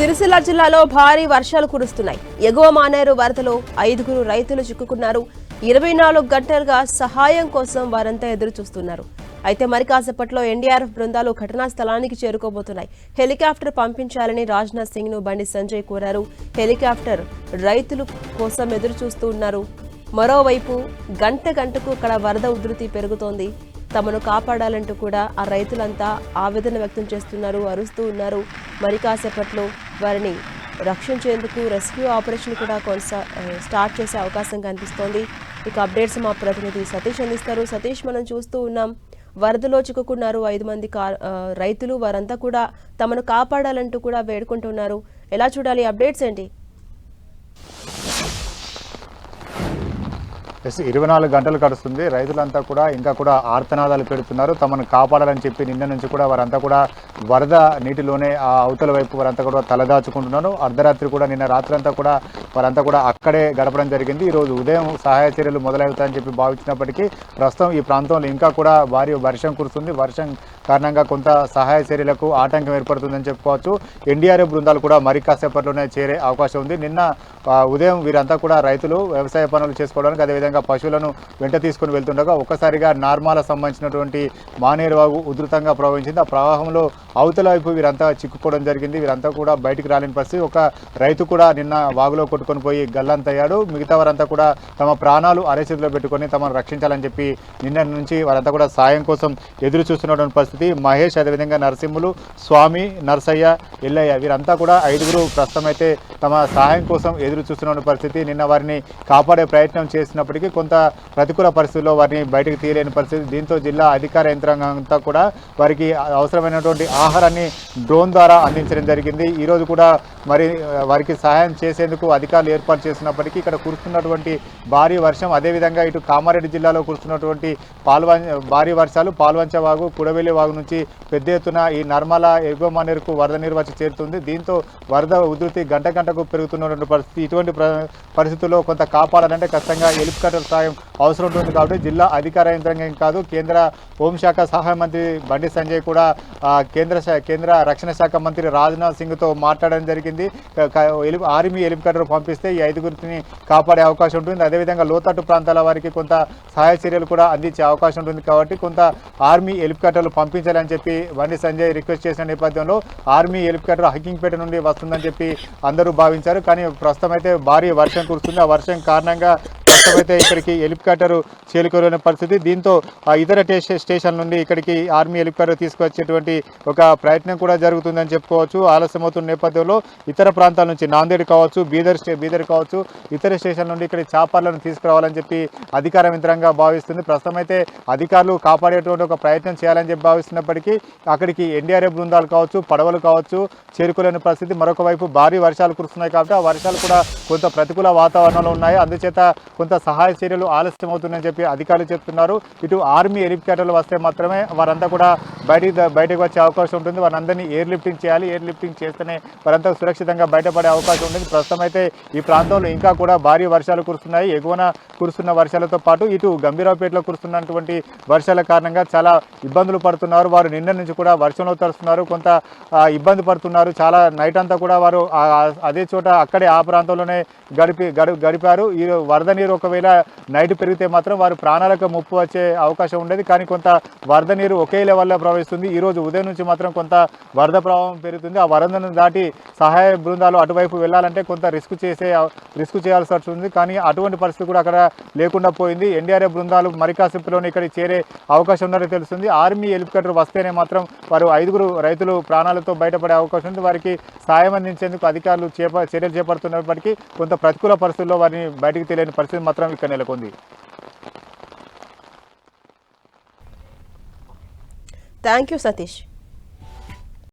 సిరిసిల్ల జిల్లాలో భారీ వర్షాలు కురుస్తున్నాయి. ఎగువ మానేరు వరదలో ఐదుగురు రైతులు చిక్కుకున్నారు. ఇరవై నాలుగు గంటలుగా సహాయం కోసం వారంతా ఎదురు చూస్తున్నారు అయితే మరి కాసేపట్లో ఎన్డీఆర్ఎఫ్ బృందాలు ఘటనా స్థలానికి చేరుకోబోతున్నాయి. హెలికాప్టర్ పంపించాలని రాజ్నాథ్ సింగ్ను బండి సంజయ్ కోరారు. హెలికాప్టర్ రైతులు కోసం ఎదురు చూస్తూ ఉన్నారు. మరోవైపు గంట గంటకు అక్కడ వరద ఉధృతి పెరుగుతోంది. తమను కాపాడాలంటూ కూడా ఆ రైతులంతా ఆవేదన వ్యక్తం చేస్తున్నారు అరుస్తూ ఉన్నారు. మరి కాసేపట్లో వారిని రక్షించేందుకు రెస్క్యూ ఆపరేషన్ కూడా కొనసా స్టార్ట్ చేసే అవకాశం కనిపిస్తోంది. ఇక అప్డేట్స్ మా ప్రతినిధి సతీష్ అందిస్తారు. సతీష్ మనం చూస్తూ ఉన్నాం వరదలో చిక్కుకున్నారు ఐదు మంది కా రైతులు. వారంతా కూడా తమను కాపాడాలంటూ కూడా వేడుకుంటున్నారు. ఎలా చూడాలి అప్డేట్స్ ఏంటి? ఎస్ ఇరవై నాలుగు గంటలు గడుస్తుంది. రైతులంతా కూడా ఇంకా కూడా ఆర్తనాదాలు పెడుతున్నారు. తమను కాపాడాలని చెప్పి నిన్న నుంచి కూడా వారంతా కూడా వరద నీటిలోనే ఆ అవతల వైపు వారంతా కూడా తలదాచుకుంటున్నారు. అర్ధరాత్రి కూడా నిన్న రాత్రి అంతా కూడా వారంతా కూడా అక్కడే గడపడం జరిగింది. ఈరోజు ఉదయం సహాయ చర్యలు మొదలవుతాయని చెప్పి భావించినప్పటికీ ప్రస్తుతం ఈ ప్రాంతంలో ఇంకా కూడా భారీ వర్షం కురుస్తుంది. వర్షం కారణంగా కొంత సహాయ చర్యలకు ఆటంకం ఏర్పడుతుందని చెప్పుకోవచ్చు. ఎన్డీఆర్ఎఫ్ బృందాలు కూడా మరి కాసేపట్లోనే చేరే అవకాశం ఉంది. నిన్న ఉదయం వీరంతా కూడా రైతులు వ్యవసాయ పనులు చేసుకోవడానికి అదేవిధంగా పశువులను వెంట తీసుకుని వెళ్తుండగా ఒక్కసారిగా నార్మాల సంబంధించినటువంటి మానేరు వాగు ఉధృతంగా ప్రవహించింది. ఆ ప్రవాహంలో అవతల వైపు వీరంతా చిక్కుకోవడం జరిగింది. వీరంతా కూడా బయటికి రాలేని పరిస్థితి. ఒక రైతు కూడా నిన్న వాగులో కొట్టుకొని పోయి గల్లంతయ్యాడు మిగతా వారంతా కూడా తమ ప్రాణాలు అరచేతిలో పెట్టుకొని తమను రక్షించాలని చెప్పి నిన్న నుంచి వారంతా కూడా సాయం కోసం ఎదురు చూస్తున్నటువంటి పరిస్థితి. మహేష్ అదేవిధంగా నరసింహులు స్వామి నర్సయ్య ఎల్లయ్య వీరంతా కూడా ఐదుగురు ప్రస్తుతం అయితే తమ సహాయం కోసం ఎదురు చూస్తున్న పరిస్థితి. నిన్న వారిని కాపాడే ప్రయత్నం చేసినప్పటికీ కొంత ప్రతికూల పరిస్థితుల్లో వారిని బయటకు తీయలేని పరిస్థితి. దీంతో జిల్లా అధికార యంత్రాంగం అంతా కూడా వారికి అవసరమైనటువంటి ఆహారాన్ని డ్రోన్ ద్వారా అందించడం జరిగింది. ఈరోజు కూడా మరి వారికి సహాయం చేసేందుకు అధికారులు ఏర్పాటు చేసినప్పటికీ ఇక్కడ కురుస్తున్నటువంటి భారీ వర్షం అదేవిధంగా ఇటు కామారెడ్డి జిల్లాలో కురుస్తున్నటువంటి పాల్వం భారీ వర్షాలు పాల్వంచ వాగు కుడవెల్లి వాగు నుంచి పెద్ద ఎత్తున ఈ నర్మల ఎగువ మానేరుకు వరద నీరు వచ్చి చేరుతుంది. దీంతో వరద ఉధృతి గంట గంటకు పెరుగుతున్నటువంటి పరిస్థితి ఇటువంటి పరిస్థితుల్లో కొంత కాపాడాలంటే ఖచ్చితంగా హెలికాప్టర్ సాయం అవసరం ఉంటుంది కాబట్టి జిల్లా అధికార యంత్రాంగం కాదు కేంద్ర హోంశాఖ సహాయ మంత్రి బండి సంజయ్ కూడా కేంద్ర కేంద్ర రక్షణ శాఖ మంత్రి రాజ్నాథ్ సింగ్తో మాట్లాడడం జరిగింది. ఆర్మీ హెలికాప్టర్ పంపిస్తే ఈ ఐదుగురిని కాపాడే అవకాశం ఉంటుంది. అదేవిధంగా లోతట్టు ప్రాంతాల వారికి కొంత సహాయ చర్యలు కూడా అందించే అవకాశం ఉంటుంది. కాబట్టి కొంత ఆర్మీ హెలికాప్టర్లు పంపించాలని చెప్పి బండి సంజయ్ రిక్వెస్ట్ చేసిన నేపథ్యంలో ఆర్మీ హెలికాప్టర్ హకింగ్పేట నుండి వస్తుందని చెప్పి అందరూ భావించారు. కానీ ప్రస్తుతం అయితే భారీ వర్షం కురుస్తుంది. ఆ వర్షం కారణంగా అయితే ఇక్కడికి హెలికాప్టర్ చేరుకోలేని పరిస్థితి దీంతో ఇతర స్టేషన్ నుండి ఇక్కడికి ఆర్మీ హెలికాప్టర్ తీసుకువచ్చేటువంటి ఒక ప్రయత్నం కూడా జరుగుతుందని చెప్పుకోవచ్చు. ఆలస్యమవుతున్న నేపథ్యంలో ఇతర ప్రాంతాల నుంచి నాందేడ్ కావచ్చు బీదర్ స్టే బీదర్ కావచ్చు ఇతర స్టేషన్ నుండి ఇక్కడ చాపర్లను తీసుకురావాలని చెప్పి అధికార యంత్రంగా భావిస్తుంది. ప్రస్తుతం అయితే అధికారులు కాపాడేటువంటి ఒక ప్రయత్నం చేయాలని చెప్పి భావిస్తున్నప్పటికీ అక్కడికి ఎన్డీఆర్ఎఫ్ బృందాలు కావచ్చు పడవలు కావచ్చు చేరుకోలేని పరిస్థితి. మరొక వైపు భారీ వర్షాలు కురుస్తున్నాయి కాబట్టి ఆ వర్షాలు కూడా కొంత ప్రతికూల వాతావరణంలో ఉన్నాయి. అందుచేత కొంత సహాయ చర్యలు ఆలస్యం అవుతుందని చెప్పి అధికారులు చెప్తున్నారు. ఇటు ఆర్మీ హెలికాప్టర్లు వస్తే మాత్రమే వారంతా కూడా బయటికి బయటకు వచ్చే అవకాశం ఉంటుంది. వారందరినీ ఎయిర్ లిఫ్టింగ్ చేయాలి. ఎయిర్ లిఫ్టింగ్ చేస్తేనే వారంతా సురక్షితంగా బయటపడే అవకాశం ఉంటుంది. ప్రస్తుతం అయితే ఈ ప్రాంతంలో ఇంకా కూడా భారీ వర్షాలు కురుస్తున్నాయి. ఎగువన కురుస్తున్న వర్షాలతో పాటు ఇటు గంభీరావుపేటలో కురుస్తున్నటువంటి వర్షాల కారణంగా చాలా ఇబ్బందులు పడుతున్నారు. వారు నిన్న నుంచి కూడా వర్షంలో తరుస్తున్నారు కొంత ఇబ్బంది పడుతున్నారు. చాలా నైట్ అంతా కూడా వారు అదే చోట అక్కడే ఆ ప్రాంతంలోనే గడిపి గడి గడిపారు. ఈ వరద నీరు ఒకవేళ నైట్ పెరిగితే మాత్రం వారు ప్రాణాలకు ముప్పు వచ్చే అవకాశం ఉండేది. కానీ కొంత వరద నీరు ఒకే లెవెల్లో ప్రవహిస్తుంది. ఈ రోజు ఉదయం నుంచి మాత్రం కొంత వరద ప్రభావం పెరుగుతుంది. ఆ వరదను దాటి సహాయ బృందాలు అటువైపు వెళ్ళాలంటే కొంత రిస్క్ చేసే రిస్క్ చేయాల్సి వస్తుంది. కానీ అటువంటి పరిస్థితి కూడా అక్కడ లేకుండా పోయింది. ఎన్డీఆర్ఎఫ్ బృందాలు మరికాసిపులోని ఇక్కడికి చేరే అవకాశం ఉన్నట్టు తెలుస్తుంది. ఆర్మీ హెలికాప్టర్ వస్తేనే మాత్రం వారు ఐదుగురు రైతులు ప్రాణాలతో బయటపడే అవకాశం ఉంది. వారికి సాయం అందించేందుకు అధికారులు చేప చర్యలు చేపడుతున్నప్పటికీ కొంత ప్రతికూల పరిస్థితుల్లో వారిని బయటకు తెలియని పరిస్థితి మాత్రం ఇక్కడ నెలకొంది. Thank you Satish